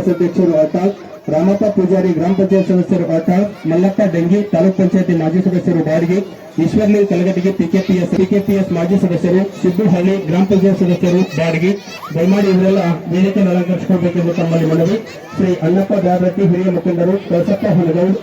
ಅಧ್ಯಕ್ಷರು ಅಟಾಕ್ ರಾಮಪ್ಪ ಪೂಜಾರಿ ಗ್ರಾಮ ಪಂಚಾಯತ್ ಸದಸ್ಯರು ಅಟಾಕ್ ಮಲ್ಲಪ್ಪ ಡೆಂಗಿ ತಾಲೂಕ್ ಪಂಚಾಯತಿ ಮಾಜಿ ಸದಸ್ಯರು ಬಾಡಿಗೆ, ಈಶ್ವರ್ಲಿಂಗ್ ಕಲಗಟ್ಟಿಗೆ ಪಿಕೆಪಿಎಸ್ ಪಿಕೆಪಿಎಸ್ ಮಾಜಿ ಸದಸ್ಯರು, ಸಿದ್ದುಹಳ್ಳಿ ಗ್ರಾಮ ಪಂಚಾಯತ್ ಸದಸ್ಯರು ಬಾಡಿಗೆ. ದಯಮಾಡಿ ಇವರೆಲ್ಲ ವೇದಿಕೆ ಅಲಂಕರಿಸಿಕೊಳ್ಬೇಕೆಂದು ತಮ್ಮಲ್ಲಿ ಮನವಿ. ಶ್ರೀ ಅಣ್ಣಪ್ಪ ದಾರತಿ ಹಿರಿಯ ಮುಖಂಡರು ಕಳಸಪ್ಪ ಹುನಗೌಡ್.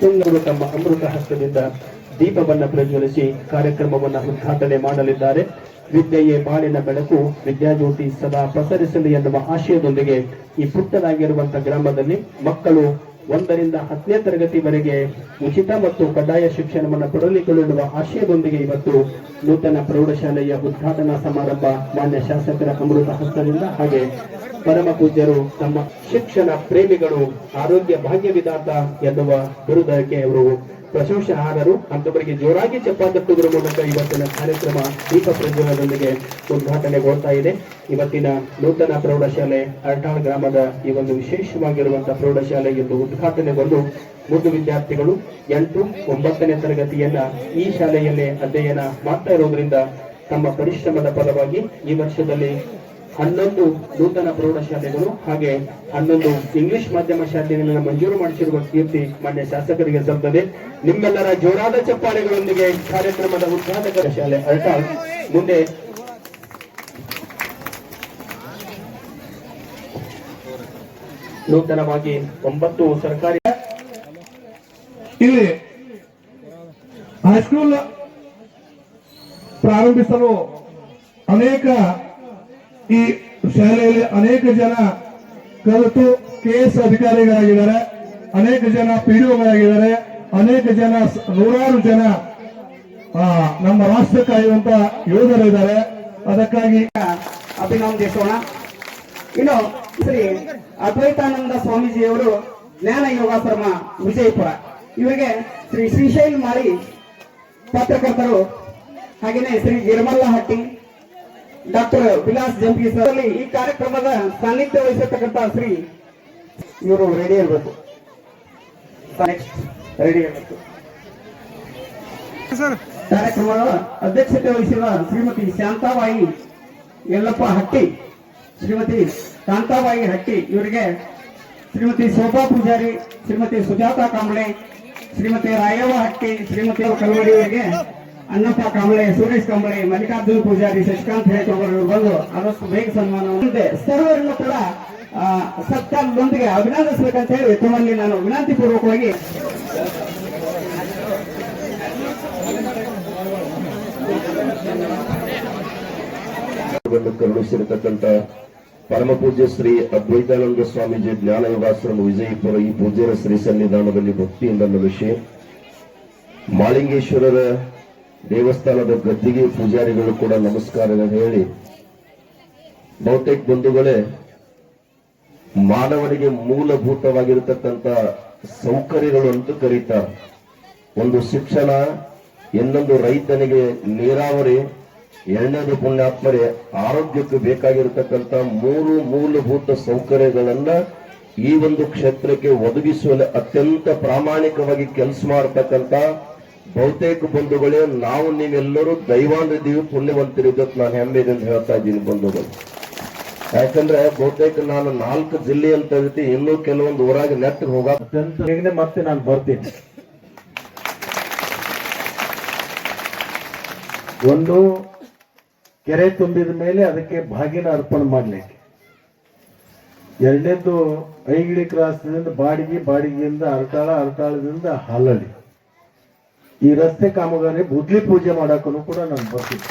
ಉತ್ತುಂಗರು ತಮ್ಮ ಅಮೃತ ಹಸ್ತದಿಂದ ದೀಪವನ್ನು ಪ್ರಜ್ವಲಿಸಿ ಕಾರ್ಯಕ್ರಮವನ್ನು ಉದ್ಘಾಟನೆ ಮಾಡಲಿದ್ದಾರೆ. ವಿದ್ಯೆಯೇ ಬಾಳಿನ ಬೆಳಕು, ವಿದ್ಯಾಜ್ಯೋತಿ ಸದಾ ಪ್ರಸರಿಸಲಿ ಎನ್ನುವ ಆಶಯದೊಂದಿಗೆ ಈ ಪುಟ್ಟದಾಗಿರುವಂತಹ ಗ್ರಾಮದಲ್ಲಿ ಮಕ್ಕಳು ಒಂದರಿಂದ ಹತ್ತನೇ ತರಗತಿವರೆಗೆ ಉಚಿತ ಮತ್ತು ಕಡ್ಡಾಯ ಶಿಕ್ಷಣವನ್ನು ಪಡೆದುಕೊಳ್ಳುವ ಆಶಯದೊಂದಿಗೆ ಇವತ್ತು ನೂತನ ಪ್ರೌಢಶಾಲೆಯ ಉದ್ಘಾಟನಾ ಸಮಾರಂಭ ಮಾನ್ಯ ಶಾಸಕರ ಅಮೃತ ಹಸ್ತದಿಂದ ಹಾಗೆ ಪರಮ ಪೂಜ್ಯರು ತಮ್ಮ ಶಿಕ್ಷಣ ಪ್ರೇಮಿಗಳು, ಆರೋಗ್ಯ ಭಾಗ್ಯ ವಿಧಾತ ಎನ್ನುವ ಬಿರುದಕ್ಕೆ ಅವರು ಪ್ರಶಂಸಾರ್ಹರು ಅಂತವರಿಗೆ ಜೋರಾಗಿ ಚಪ್ಪಾತಟ್ಟುವುದರ ಮೂಲಕ ಇವತ್ತಿನ ಕಾರ್ಯಕ್ರಮ ದೀಪ ಪ್ರಜ್ವಲದೊಂದಿಗೆ ಉದ್ಘಾಟನೆಗೊಳ್ತಾ ಇದೆ. ಇವತ್ತಿನ ನೂತನ ಪ್ರೌಢಶಾಲೆ ಅರ್ಟಾಳ್ ಗ್ರಾಮದ ಈ ಒಂದು ವಿಶೇಷವಾಗಿರುವಂತಹ ಪ್ರೌಢಶಾಲೆ ಎಂದು ಉದ್ಘಾಟನೆಗೊಂಡು ಮೂರು ವಿದ್ಯಾರ್ಥಿಗಳು ಎಂಟು ಒಂಬತ್ತನೇ ತರಗತಿಯನ್ನ ಈ ಶಾಲೆಯಲ್ಲೇ ಅಧ್ಯಯನ ಮಾಡ್ತಾ ಇರೋದ್ರಿಂದ ತಮ್ಮ ಪರಿಶ್ರಮದ ಫಲವಾಗಿ ಈ ವರ್ಷದಲ್ಲಿ ಹನ್ನೊಂದು ನೂತನ ಪ್ರೌಢಶಾಲೆಗಳು ಹಾಗೆ ಹನ್ನೊಂದು ಇಂಗ್ಲಿಷ್ ಮಾಧ್ಯಮ ಶಾಲೆಗಳನ್ನು ಮಂಜೂರು ಮಾಡಿಸಿರುವ ಕೀರ್ತಿ ಮಾನ್ಯ ಶಾಸಕರಿಗೆ ಸಲ್ತದೆ ನಿಮ್ಮೆಲ್ಲರ ಜೋರಾದ ಚಪ್ಪಾಳೆಗಳೊಂದಿಗೆ ಕಾರ್ಯಕ್ರಮದ ಉದ್ಘಾಟಕ ಶಾಲೆ ಅಲ್ಟಾಲ್ ಮುಂದೆ ನೂತನವಾಗಿ ಒಂಬತ್ತು ಸರ್ಕಾರಿ ಇಲ್ಲಿ ಹೈಸ್ಕೂಲ್ ಪ್ರಾರಂಭಿಸಲು ಅನೇಕ ಈ ಶಾಲೆಯಲ್ಲಿ ಅನೇಕ ಜನ ಕಲಿತು ಕೆ ಎಸ್ ಅಧಿಕಾರಿಗಳಾಗಿದ್ದಾರೆ. ಅನೇಕ ಜನ ಪಿಡಿಒಗಳಾಗಿದ್ದಾರೆ. ಅನೇಕ ಜನ ನೂರಾರು ಜನ ನಮ್ಮ ರಾಷ್ಟ್ರ ಕಾಯುವಂತ ಯೋಧರಿದ್ದಾರೆ ಅದಕ್ಕಾಗಿ ಅಭಿನಂದಿಸೋಣ. ಇನ್ನು ಶ್ರೀ ಅದ್ವೈತಾನಂದ ಸ್ವಾಮೀಜಿಯವರು ಜ್ಞಾನ ಯೋಗಾಶ್ರಮ ವಿಜಯಪುರ. ಇವರಿಗೆ ಶ್ರೀ ಶ್ರೀಶೈಲ್ ಮಾರಿ ಪತ್ರಕರ್ತರು ಹಾಗೇನೆ ಶ್ರೀ ಗಿರಮಲ್ಲ ಹಟ್ಟಿ ಡಾಕ್ಟರ್ ವಿಲಾಸ್ ಜಂಪಿ ಸರ್. ಈ ಕಾರ್ಯಕ್ರಮದ ಸಾನ್ನಿಧ್ಯ ವಹಿಸತಕ್ಕಂತ ಶ್ರೀ ಇವರು ರೆಡಿ ಇರಬೇಕು. ನೆಕ್ಸ್ಟ್ ರೆಡಿ ಇರಬೇಕು. ಕಾರ್ಯಕ್ರಮದ ಅಧ್ಯಕ್ಷತೆ ವಹಿಸಿರುವ ಶ್ರೀಮತಿ ಶಾಂತಾಬಾಯಿ ಯಲ್ಲಪ್ಪ ಹಟ್ಟಿ ಶ್ರೀಮತಿ ಶಾಂತಾಬಾಯಿ ಹಟ್ಟಿ ಇವರಿಗೆ ಶ್ರೀಮತಿ ಶೋಭಾ ಪೂಜಾರಿ ಶ್ರೀಮತಿ ಸುಜಾತಾ ಕಾಂಬಳೆ ಶ್ರೀಮತಿ ರಾಯವ್ವ ಹಟ್ಟಿ ಶ್ರೀಮತಿ ಕಲ್ವಡಿ ಅವರಿಗೆ ಅನ್ನಪ್ಪ ಕಾಂಬಳೆ, ಸುರೇಶ್ ಕಾಂಬಳೆ, ಮಲ್ಲಿಕಾರ್ಜುನ್ ಪೂಜಾರಿ, ಶಶಿಕಾಂತ್ ಹೇಳ್ಕೊಂಡು ಬಂದು ಆದಷ್ಟು ಬೇಗ ಸನ್ಮಾನ ಮುಂದೆ ಸರ್ವರನ್ನು ಕೂಡ ಸತ್ಕಾರದೊಂದಿಗೆ ಅಭಿನಂದಿಸಬೇಕಂತ ಹೇಳಿ ತಮ್ಮಲ್ಲಿ ನಾನು ವಿನಂತಿ ಪೂರ್ವಕವಾಗಿ ಕರುಣಿಸಿರತಕ್ಕಂತ ಪರಮ ಪೂಜ್ಯ ಶ್ರೀ ಅದ್ವೈತಾನಂದ ಸ್ವಾಮೀಜಿ ಜ್ಞಾನ ಯೋಗಾಶ್ರಮ ವಿಜಯಪುರ ಈ ಪೂಜ್ಯರ ಶ್ರೀ ಸನ್ನಿಧಾನದಲ್ಲಿ ಭಕ್ತಿಯಿಂದ ವಿಷಯ ಮಾಳಿಂಗೇಶ್ವರರ ದೇವಸ್ಥಾನದ ಗದ್ದಿಗೆ ಪೂಜಾರಿಗಳು ಕೂಡ ನಮಸ್ಕಾರ ಹೇಳಿ, ಬಹುತೇಕ ಬಂಧುಗಳೇ, ಮಾನವನಿಗೆ ಮೂಲಭೂತವಾಗಿರತಕ್ಕಂತ ಸೌಕರ್ಯಗಳು ಅಂತ ಕರೀತಾರೆ ಒಂದು ಶಿಕ್ಷಣ, ಇನ್ನೊಂದು ರೈತನಿಗೆ ನೀರಾವರಿ, ಎರಡನೇದು ಪುಣ್ಯಾತ್ಮರೇ, ಆರೋಗ್ಯಕ್ಕೆ ಬೇಕಾಗಿರತಕ್ಕಂತ ಮೂರು ಮೂಲಭೂತ ಸೌಕರ್ಯಗಳನ್ನ ಈ ಒಂದು ಕ್ಷೇತ್ರಕ್ಕೆ ಒದಗಿಸುವಲ್ಲಿ ಅತ್ಯಂತ ಪ್ರಾಮಾಣಿಕವಾಗಿ ಕೆಲಸ ಮಾಡತಕ್ಕಂತ ಬಹುತೇಕ ಬಂಧುಗಳೇ, ನಾವು ನೀವೆಲ್ಲರೂ ದೈವಾನ್ರಿದ್ದೀವಿ ಪುಣ್ಯವಂತರಿದ್ದಕ್ಕೆ ನಾನು ಹೆಮ್ಮೆಯಿಂದ ಹೇಳ್ತಾ ಇದ್ದೀನಿ ಬಂಧುಗಳು. ಯಾಕಂದ್ರೆ ಬಹುತೇಕ ನಾನು ನಾಲ್ಕು ಜಿಲ್ಲೆ ಅಂತ ಹೇಳ್ತಿ, ಇನ್ನೂ ಕೆಲವೊಂದು ಊರಾಗ ನೆಟ್ ಹೋಗ ಅತ್ಯಂತ ಬೇಗನೆ ಮತ್ತೆ ನಾನು ಬರ್ತೀನಿ. ಒಂದು, ಕೆರೆ ತುಂಬಿದ ಮೇಲೆ ಅದಕ್ಕೆ ಭಾಗಿನ ಅರ್ಪಣೆ ಮಾಡ್ಲಿಕ್ಕೆ. ಎರಡನೇದು ಐಗಿಳಿ ಕ್ರಾಸ್ದಿಂದ ಬಾಡಿಗೆ, ಬಾಡಿಗೆಯಿಂದ ಅರಟಾಳ, ಅರಟಾಳದಿಂದ ಹಾಲಳ್ಳಿ ಈ ರಸ್ತೆ ಕಾಮಗಾರಿ ಬುದ್ಲಿ ಪೂಜೆ ಮಾಡಕ್ಕೂ ಕೂಡ ನಾನು ಬರ್ತೀನಿ.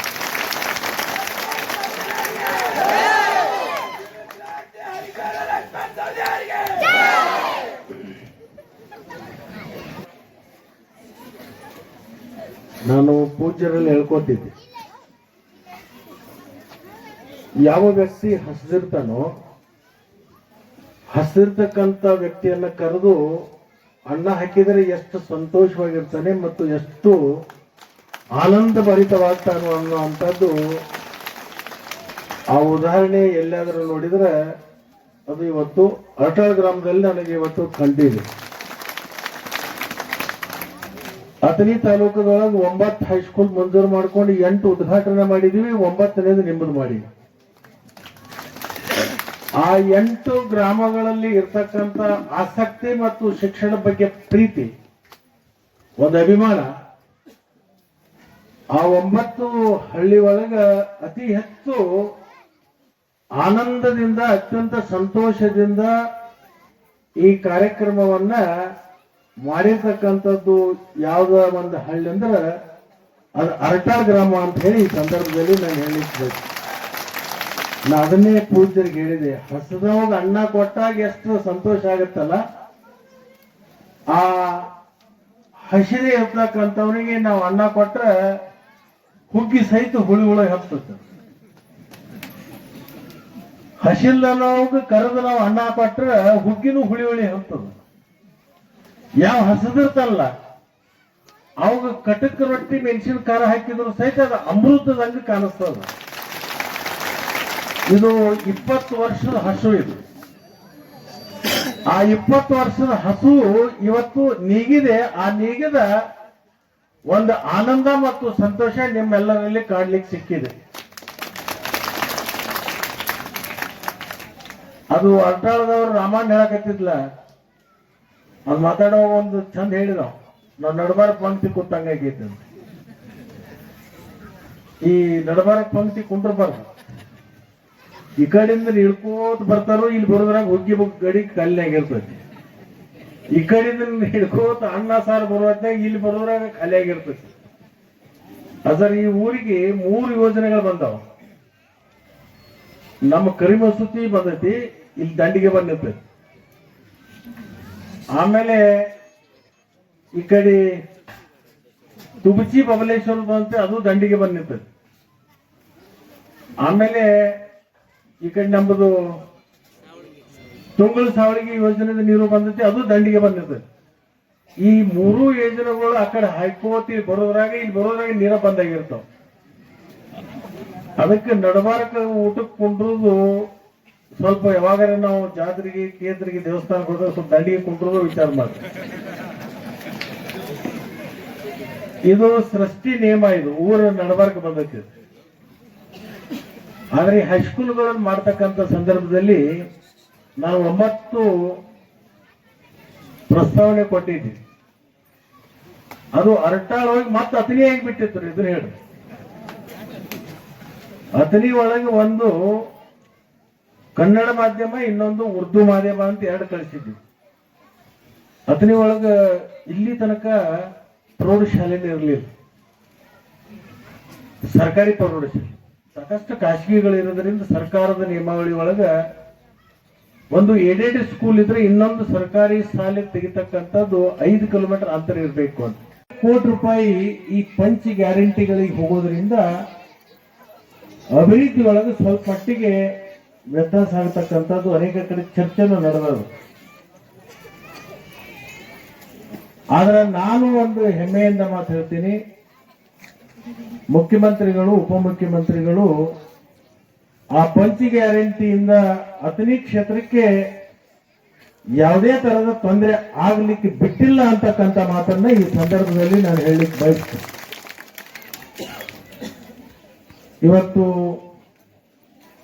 ನಾನು ಪೂಜ್ಯರಲ್ಲಿ ಹೇಳ್ಕೊತಿದ್ದೆ. ಯಾವ ವ್ಯಕ್ತಿ ಹಸಿರ್ತಾನೋ, ಹಸಿರ್ತಕ್ಕಂಥ ವ್ಯಕ್ತಿಯನ್ನ ಕರೆದು ಅನ್ನ ಹಾಕಿದರೆ ಎಷ್ಟು ಸಂತೋಷವಾಗಿರ್ತಾನೆ ಮತ್ತು ಎಷ್ಟು ಆನಂದ ಭರಿತವಾಗ್ತಾನೋ ಅನ್ನುವಂಥದ್ದು ಆ ಉದಾಹರಣೆ ಎಲ್ಲಾದರೂ ನೋಡಿದ್ರೆ ಅದು ಇವತ್ತು ಅಟಲ್ ಗ್ರಾಮದಲ್ಲಿ ನನಗೆ ಇವತ್ತು ಕಂಡಿದೆ. ಅಥಣಿ ತಾಲೂಕದೊಳಗೆ ಒಂಬತ್ತು ಹೈಸ್ಕೂಲ್ ಮಂಜೂರು ಮಾಡ್ಕೊಂಡು ಎಂಟು ಉದ್ಘಾಟನೆ ಮಾಡಿದೀವಿ ಒಂಬತ್ತನೇದು ನಿಮ್ಮದು ಮಾಡಿ ಆ ಎಂಟು ಗ್ರಾಮಗಳಲ್ಲಿ ಇರ್ತಕ್ಕಂಥ ಆಸಕ್ತಿ ಮತ್ತು ಶಿಕ್ಷಣ ಬಗ್ಗೆ ಪ್ರೀತಿ, ಒಂದು ಅಭಿಮಾನ, ಆ ಒಂಬತ್ತು ಹಳ್ಳಿ ಒಳಗ ಅತಿ ಹೆಚ್ಚು ಆನಂದದಿಂದ, ಅತ್ಯಂತ ಸಂತೋಷದಿಂದ ಈ ಕಾರ್ಯಕ್ರಮವನ್ನ ಮಾಡಿರ್ತಕ್ಕಂಥದ್ದು ಯಾವ್ದ ಒಂದು ಹಳ್ಳಿ ಅಂದ್ರೆ ಅದು ಅರಟಾ ಗ್ರಾಮ ಅಂತ ಹೇಳಿ ಈ ಸಂದರ್ಭದಲ್ಲಿ ನಾನು ಹೇಳಿಸ್ಬೇಕು ನಾ ಅದನ್ನೇ ಪೂಜ್ಯರಿಗೆ ಹೇಳಿದೆ, ಹಸದವಾಗ ಅನ್ನ ಕೊಟ್ಟಾಗ ಎಷ್ಟು ಸಂತೋಷ ಆಗುತ್ತಲ್ಲ? ಆ ಹಸಿದೆ ಇರ್ತಕ್ಕಂಥವನಿಗೆ ನಾವು ಅನ್ನ ಕೊಟ್ರೆ ಹುಗ್ಗಿ ಸಹಿತ ಹುಳಿ ಹುಳಿ ಹತ್ತದ ಹಸಿಲ್ಲನವಾಗ ಕರೆದು ನಾವು ಅನ್ನ ಕೊಟ್ರೆ ಹುಗ್ಗಿನೂ ಹುಳಿ ಹುಳಿ ಹತ್ತದ ಯಾವ ಹಸದಿರ್ತಲ್ಲ, ಅವಾಗ ಕಟಕ್ ರೊಟ್ಟಿ ಮೆಣಸಿನ ಖಾರ ಹಾಕಿದ್ರು ಸಹಿತ ಅದು ಅಮೃತದಂಗೆ ಕಾಣಿಸ್ತದ. ಇದು ಇಪ್ಪತ್ತು ವರ್ಷದ ಹಸು ಇದು. ಆ ಇಪ್ಪತ್ತು ವರ್ಷದ ಹಸು ಇವತ್ತು ನೀಗಿದೆ. ಆ ನೀಗಿದ ಒಂದು ಆನಂದ ಮತ್ತು ಸಂತೋಷ ನಿಮ್ಮೆಲ್ಲರಲ್ಲಿ ಕಾಡ್ಲಿಕ್ಕೆ ಸಿಕ್ಕಿದೆ. ಅದು ಅರ್ಟಾಳದವ್ರು ರಾಮಾಯಣ ಹೇಳಕತ್ತಿದ್ಲ. ಅದು ಮಾತಾಡೋ ಒಂದು ಚಂದ ಹೇಳಿದ ನಾವು ನಡಬಾರ ಪಂಕ್ತಿ ಕೂತಂಗಾಗೈತೆ ಈ ನಡಬಾರ ಪಂಕ್ತಿ ಕುಂಡ್ರಬಾರ್ದು. ಈ ಕಡೆಯಿಂದ ಹಿಡ್ಕೋತ ಬರ್ತಾರೋ ಇಲ್ಲಿ ಬರೋದ್ರಾಗ ಹುಗ್ಗಿ ಗಡಿ ಕಲ್ಲಿನಾಗ ಇರ್ತೈತಿ ಈ ಕಡೆಯಿಂದ ಹಿಡ್ಕೋತ ಅನ್ನ ಸಾರು ಬರೋದಾಗ ಇಲ್ಲಿ ಬರೋದ್ರಾಗ ಖಾಲಿಯಾಗಿರ್ತೈತಿ ಅದರ ಈ ಊರಿಗೆ ಮೂರು ಯೋಜನೆಗಳು ಬಂದಾವ. ನಮ್ಮ ಕರಿಮಸೂತಿ ಬಂದೈತಿ, ಇಲ್ಲಿ ದಂಡಿಗೆ ಬಂದಿರ್ತೈತಿ ಆಮೇಲೆ ಈ ಕಡೆ ತುಬಚಿ ಬಬಲೇಶ್ವರ ಬಂತೆ, ಅದು ದಂಡಿಗೆ ಬಂದಿರ್ತೈತಿ ಆಮೇಲೆ ಈ ಕಡೆ ನಮ್ಮದು ತುಂಗಲ್ ಸಾವಳಿಗೆ ಯೋಜನೆದ ನೀರು ಬಂದೈತಿ, ಅದು ದಂಡಿಗೆ ಬಂದಿದೆ ಈ ಮೂರು ಯೋಜನೆಗಳು ಆ ಕಡೆ ಹಾಯ್ಕೋತಿ ಬರೋದ್ರಾಗ, ಇಲ್ಲಿ ಬರೋದ್ರಾಗ ನೀರ ಬಂದಾಗಿರ್ತಾವ. ಅದಕ್ಕೆ ನಡಬಾರಕ ಊಟಕ್ಕೆ ಕುಂಡ್ರದು ಸ್ವಲ್ಪ ಯಾವಾಗಾರ ನಾವು ಜಾತ್ರೆಗೆ, ಕೇಂದ್ರಿಗೆ, ದೇವಸ್ಥಾನಕ್ಕೆ ಕೊಡ್ರೆ ಸ್ವಲ್ಪ ದಂಡಿಗೆ ಕುಂಡ್ರದು ವಿಚಾರ ಮಾಡ್ತೀವಿ ಇದು ಸೃಷ್ಟಿ ನಿಯಮ ಇದು, ಊರ ನಡಬಾರಕ ಬಂದೈತಿ. ಆದ್ರೆ ಹೈಸ್ಕೂಲ್ಗಳನ್ನು ಮಾಡ್ತಕ್ಕಂಥ ಸಂದರ್ಭದಲ್ಲಿ ನಾವು ಒಂಬತ್ತು ಪ್ರಸ್ತಾವನೆ ಕೊಟ್ಟಿದ್ವಿ. ಅದು ಅರಟಾಳ ಹೋಗಿ ಮತ್ತೆ ಅತನಿ ಬಿಟ್ಟಿತ್ತು ಇದನ್ನ ಹೇಳಿ. ಅತನಿ ಒಳಗೆ ಒಂದು ಕನ್ನಡ ಮಾಧ್ಯಮ, ಇನ್ನೊಂದು ಉರ್ದು ಮಾಧ್ಯಮ ಅಂತ ಎರಡು ಕಳಿಸಿದ್ವಿ. ಅತನಿ ಒಳಗ ಇಲ್ಲಿ ತನಕ ಪ್ರೌಢಶಾಲೆನೇ ಇರಲಿಲ್ಲ. ಸರ್ಕಾರಿ ಪ್ರೌಢಶಾಲೆ. ಸಾಕಷ್ಟು ಖಾಸಗಿಗಳಿರೋದ್ರಿಂದ ಸರ್ಕಾರದ ನಿಯಮಾವಳಿ ಒಳಗ ಒಂದು ಏಡೆಡ್ ಸ್ಕೂಲ್ ಇದ್ರೆ ಇನ್ನೊಂದು ಸರ್ಕಾರಿ ಶಾಲೆ ತೆಗಿತಕ್ಕಂಥದ್ದು ಐದು ಕಿಲೋಮೀಟರ್ ಅಂತರ ಇರಬೇಕು ಅಂತ. ಕೋಟಿ ರೂಪಾಯಿ ಈ ಪಂಚ್ ಗ್ಯಾರಂಟಿಗಳಿಗೆ ಹೋಗೋದ್ರಿಂದ ಅಭಿವೃದ್ಧಿ ಒಳಗೆ ಸ್ವಲ್ಪ ಮಟ್ಟಿಗೆ ವ್ಯತ್ಯಾಸ ಆಗತಕ್ಕಂಥದ್ದು ಅನೇಕ ಕಡೆ ಚರ್ಚೆನೂ ನಡೆದದು ಆದ್ರೆ ನಾನು ಒಂದು ಹೆಮ್ಮೆಯಿಂದ ಮಾತು ಹೇಳ್ತೀನಿ. ಮುಖ್ಯಮಂತ್ರಿಗಳು, ಉಪಮುಖ್ಯಮಂತ್ರಿಗಳು ಆ ಪಂಚ ಗ್ಯಾರಂಟಿಯಿಂದ ಅತನಿ ಕ್ಷೇತ್ರಕ್ಕೆ ಯಾವುದೇ ತರಹದ ತೊಂದರೆ ಆಗ್ಲಿಕ್ಕೆ ಬಿಟ್ಟಿಲ್ಲ ಅಂತಕ್ಕಂಥ ಮಾತನ್ನ ಈ ಸಂದರ್ಭದಲ್ಲಿ ನಾನು ಹೇಳಲಿಕ್ಕೆ ಬಯಸ್ತೇನೆ. ಇವತ್ತು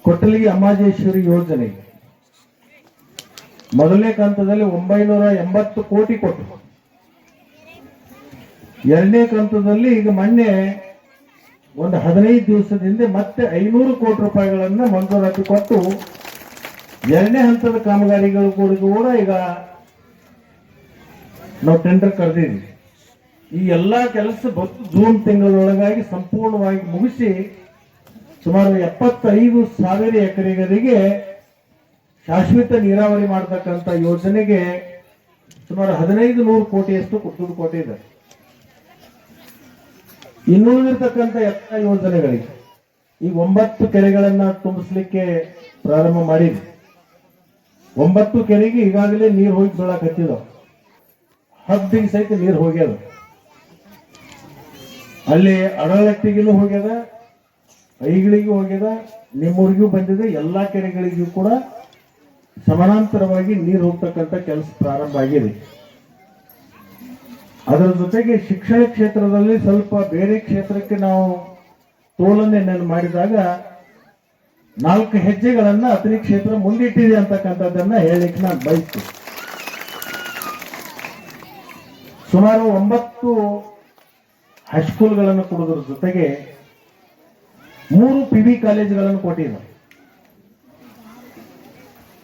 ಕೊಟ್ಟಲಿಗೆ ಅಮ್ಮಾಜೇಶ್ವರಿ ಯೋಜನೆ ಮೊದಲನೇ ಕಂತದಲ್ಲಿ ಒಂಬೈನೂರ ಎಂಬತ್ತು ಕೋಟಿ ಕೊಟ್ಟರು. ಎರಡನೇ ಕಂತದಲ್ಲಿ ಈಗ ಮೊನ್ನೆ ಒಂದು ಹದಿನೈದು ದಿವಸದಿಂದ ಮತ್ತೆ ಐನೂರು ಕೋಟಿ ರೂಪಾಯಿಗಳನ್ನ ಮಂಜೂರಾತಿ ಕೊಟ್ಟು ಎರಡನೇ ಹಂತದ ಕಾಮಗಾರಿಗಳು ಕೂಡ ಈಗ ನಾವು ಟೆಂಡರ್ ಕರೆದಿದ್ವಿ. ಈ ಎಲ್ಲಾ ಕೆಲಸ ಬತ್ತು ಜೂನ್ ತಿಂಗಳೊಳಗಾಗಿ ಸಂಪೂರ್ಣವಾಗಿ ಮುಗಿಸಿ ಸುಮಾರು ಎಪ್ಪತ್ತೈದು ಸಾವಿರ ಎಕರೆಗಳಿಗೆ ಶಾಶ್ವತ ನೀರಾವರಿ ಮಾಡತಕ್ಕಂಥ ಯೋಜನೆಗೆ ಸುಮಾರು ಹದಿನೈದು ನೂರು ಕೋಟಿಯಷ್ಟು ದುಡ್ಡು ಕೊಟ್ಟಿದ್ದಾರೆ. ಇನ್ನುಳಿದಿರ್ತಕ್ಕಂಥ ಎಲ್ಲ ಯೋಜನೆಗಳಿಗೆ ಈ ಒಂಬತ್ತು ಕೆರೆಗಳನ್ನ ತುಂಬಿಸ್ಲಿಕ್ಕೆ ಪ್ರಾರಂಭ ಮಾಡಿದ್ವಿ. ಒಂಬತ್ತು ಕೆರೆಗೆ ಈಗಾಗಲೇ ನೀರು ಹೋಗಿ ಬೀಳಕ್ ಹತ್ತಿದಾವ ಹದ್ದಿಗೆ ಸಹಿತ ನೀರು ಹೋಗ್ಯದ. ಅಲ್ಲಿ ಅಡಲಟ್ಟಿಗೂ ಹೋಗ್ಯದ, ಐಗಳಿಗೂ ಹೋಗ್ಯದ, ನಿಮ್ಮೂರಿಗೂ ಬಂದಿದೆ, ಎಲ್ಲಾ ಕೆರೆಗಳಿಗೂ ಕೂಡ ಸಮಾನಾಂತರವಾಗಿ ನೀರು ಹೋಗ್ತಕ್ಕಂಥ ಕೆಲಸ ಪ್ರಾರಂಭ ಆಗಿದೆ. ಅದರ ಜೊತೆಗೆ ಶಿಕ್ಷಣ ಕ್ಷೇತ್ರದಲ್ಲಿ ಸ್ವಲ್ಪ ಬೇರೆ ಕ್ಷೇತ್ರಕ್ಕೆ ನಾವು ತೋಲನೆಯನ್ನು ಮಾಡಿದಾಗ ನಾಲ್ಕು ಹೆಜ್ಜೆಗಳನ್ನು ಅತನಿ ಕ್ಷೇತ್ರ ಮುಂದಿಟ್ಟಿದೆ ಅಂತಕ್ಕಂಥದ್ದನ್ನ ಹೇಳಲಿಕ್ಕೆ ನಾನು ಬಯಸ್ತೀನಿ. ಸುಮಾರು ಒಂಬತ್ತು ಹೈಸ್ಕೂಲ್ಗಳನ್ನು ಕೊಡೋದ್ರ ಜೊತೆಗೆ ಮೂರು ಪಿ ವಿ ಕಾಲೇಜುಗಳನ್ನು ಕೊಟ್ಟಿದ್ದಾರೆ.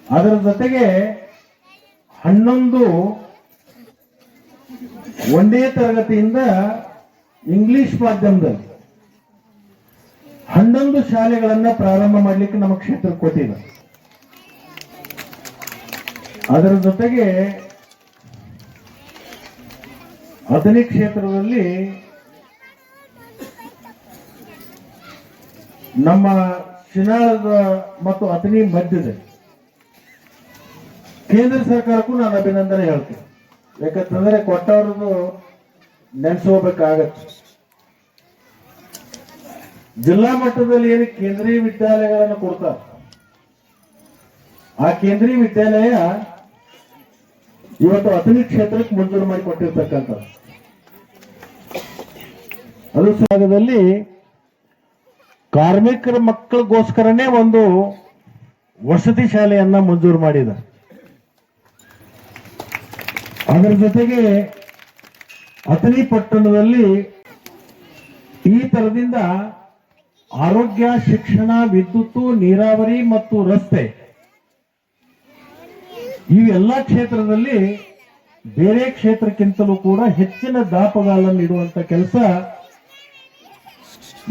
ಅದರ ಜೊತೆಗೆ ಹನ್ನೊಂದು ಒಂದೇ ತರಗತಿಯಿಂದ ಇಂಗ್ಲಿಷ್ ಮಾಧ್ಯಮದಲ್ಲಿ ಹನ್ನೊಂದು ಶಾಲೆಗಳನ್ನ ಪ್ರಾರಂಭ ಮಾಡಲಿಕ್ಕೆ ನಮ್ಮ ಕ್ಷೇತ್ರ ಕೊಟ್ಟಿದೆ. ಅದರ ಜೊತೆಗೆ ಅಥನಿ ಕ್ಷೇತ್ರದಲ್ಲಿ ನಮ್ಮ ಶಿನಾಳದ ಮತ್ತು ಅಥನಿ ಮಧ್ಯದಲ್ಲಿ ಕೇಂದ್ರ ಸರ್ಕಾರಕ್ಕೂ ನಾನು ಅಭಿನಂದನೆ ಹೇಳ್ತೀನಿ. ಯಾಕಂತಂದ್ರೆ ಕೊಟ್ಟವ್ರನ್ನು ನೆನೆಸ್ಕೋಬೇಕಾಗತ್ತೆ. ಜಿಲ್ಲಾ ಮಟ್ಟದಲ್ಲಿ ಏನು ಕೇಂದ್ರೀಯ ವಿದ್ಯಾಲಯಗಳನ್ನು ಕೊಡ್ತಾರ? ಆ ಕೇಂದ್ರೀಯ ವಿದ್ಯಾಲಯ ಇವತ್ತು ಅಥಣಿ ಕ್ಷೇತ್ರಕ್ಕೆ ಮಂಜೂರು ಮಾಡಿ ಕೊಟ್ಟಿರ್ತಕ್ಕಂಥ ಅದು ಕಾರ್ಮಿಕರ ಮಕ್ಕಳಿಗೋಸ್ಕರನೇ ಒಂದು ವಸತಿ ಶಾಲೆಯನ್ನ ಮಂಜೂರು ಮಾಡಿದ ಅದರ ಜೊತೆಗೆ ಅಥಣಿ ಪಟ್ಟಣದಲ್ಲಿ ಈ ತರದಿಂದ ಆರೋಗ್ಯ, ಶಿಕ್ಷಣ ವಿದ್ಯುತ್ ನೀರಾವರಿ ಮತ್ತು ರಸ್ತೆ ಇವೆಲ್ಲ ಕ್ಷೇತ್ರದಲ್ಲಿ ಬೇರೆ ಕ್ಷೇತ್ರಕ್ಕಿಂತಲೂ ಕೂಡ ಹೆಚ್ಚಿನ ದಾಪಗಾಲನ್ನು ಇಡುವಂತ ಕೆಲಸ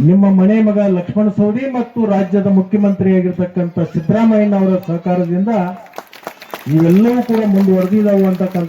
ನಿಮ್ಮ ಮನೆ ಮಗ ಲಕ್ಷ್ಮಣ ಸವದಿ ಮತ್ತು ರಾಜ್ಯದ ಮುಖ್ಯಮಂತ್ರಿಯಾಗಿರ್ತಕ್ಕಂಥ ಸಿದ್ದರಾಮಯ್ಯ ಅವರ ಸಹಕಾರದಿಂದ ಇವೆಲ್ಲವೂ ಕೂಡ ಮುಂದುವರೆದಿದ್ದಾವು ಅಂತಕ್ಕಂಥ